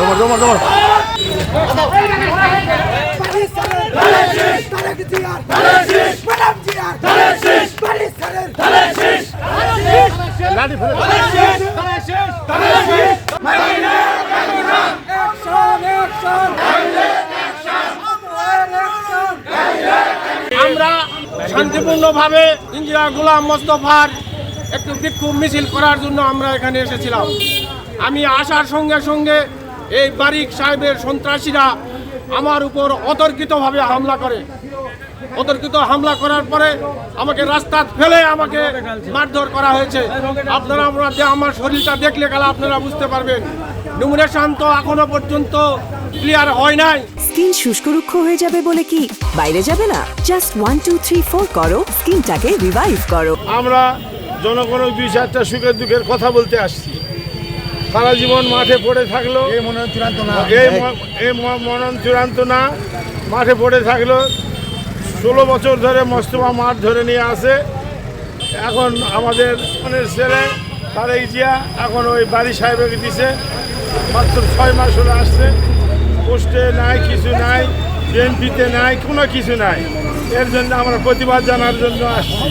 জমর জমর জমর শান্তিপূর্ণভাবে ইন্দিরা গোলাম মোস্তফার একটু বিক্ষোভ মিছিল করার জন্য আমরা এখানে এসেছিলাম। আমি আসার সঙ্গে সঙ্গে এই বারিক সাহেবের সন্ত্রাসীরা আমার উপর অতর্কিতভাবে হামলা করে। অতর্কিত হামলা করার পরে আমাকে রাস্তা ফেলে আমাকে মারধর করা হয়েছে। আপনারা আমরা শরীরটা দেখলে গেলে আপনারা বুঝতে পারবেন। নিউমিনেশন তো এখনও পর্যন্ত ক্লিয়ার হয় নাই। স্কিন শুষ্ক রুক্ষ হয়ে যাবে বলে কি? বাইরে যাবে না। Just one two three four করো। স্কিনটাকে রিভাইভ করো। আমরা জনগণের দুই চারটা সুখের দুঃখের কথা বলতে আসছি। সারা জীবন মাঠে পড়ে থাকল। এই মনন চূড়ান্ত না। এই ম- এই ম- মনন চূড়ান্ত না। মাঠে পড়ে থাকল। ষোলো বছর ধরে মস্তমা মাঠ ধরে নিয়ে আসে। এখন আমাদের অনেক ছেলে তারেক জিয়া এখন ওই বাড়ি সাহেবকে দিছে। মাত্র ছয় মাস হলে আসছে। পোস্টে নাই, কিছু নাই বিএনপিতে নাই, কোনো কিছু নাই। এর জন্য আমরা প্রতিবাদ জানার জন্য আসছি।